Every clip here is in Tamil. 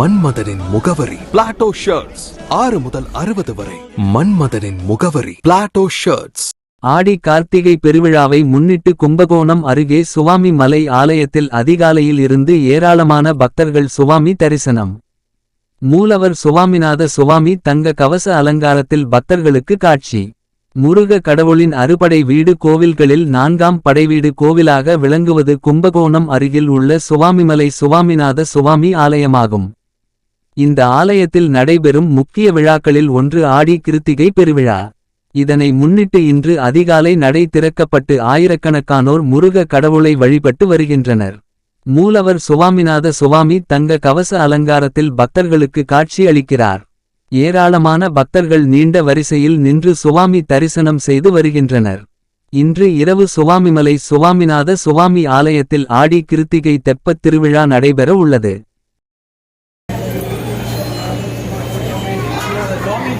மன்மதனின் முகவரி. பிளாட்டோ ஷர்ட்ஸ் ஆறு முதல் அறுபது வரை. மன்மதனின் முகவரி. பிளாட்டோ ஷர்ட்ஸ் ஆடி கார்த்திகை பெருவிழாவை முன்னிட்டு கும்பகோணம் அருகே சுவாமி மலை ஆலயத்தில் அதிகாலையில் இருந்து ஏராளமான பக்தர்கள் சுவாமி தரிசனம். மூலவர் சுவாமிநாத சுவாமி தங்க கவச அலங்காரத்தில் பக்தர்களுக்கு காட்சி. முருக கடவுளின் அறுபடை வீடு கோவில்களில் நான்காம் படைவீடு கோவிலாக விளங்குவது கும்பகோணம் அருகில் உள்ள சுவாமிமலை சுவாமிநாத சுவாமி ஆலயமாகும். இந்த ஆலயத்தில் நடைபெறும் முக்கிய விழாக்களில் ஒன்று ஆடி கிருத்திகை பெருவிழா. இதனை முன்னிட்டு இன்று அதிகாலை நடை திறக்கப்பட்டு ஆயிரக்கணக்கானோர் முருக கடவுளை வழிபட்டு வருகின்றனர். மூலவர் சுவாமிநாத சுவாமி தங்க கவச அலங்காரத்தில் பக்தர்களுக்கு காட்சியளிக்கிறார் ஏராளமான பக்தர்கள் நீண்ட வரிசையில் நின்று சுவாமி தரிசனம் செய்து வருகின்றனர். இன்று இரவு சுவாமிமலை சுவாமிநாத சுவாமி ஆலயத்தில் ஆடி கிருத்திகை தெப்பத் திருவிழா நடைபெற உள்ளது.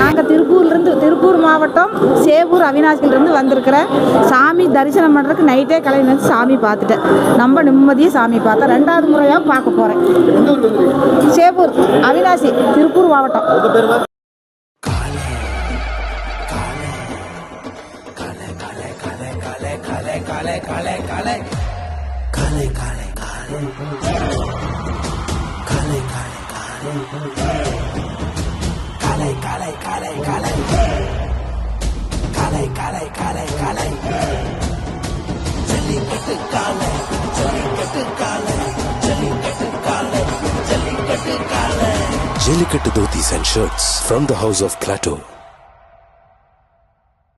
நாங்கள் திருப்பூர்லேருந்து திருப்பூர் மாவட்டம் சேவூர் அவினாசிலிருந்து வந்திருக்கிறேன் சாமி தரிசனம் பண்ணுறதுக்கு நைட்டே கிளம்பி வந்து சாமி பார்த்துட்டேன். ரொம்ப நிம்மதியாக சாமி பார்த்தேன். ரெண்டாவது முறையாக பார்க்க போகிறேன் சேவூர் அவினாசி திருப்பூர் மாவட்டம். Jelly Kale, and shirts from the house of Plato.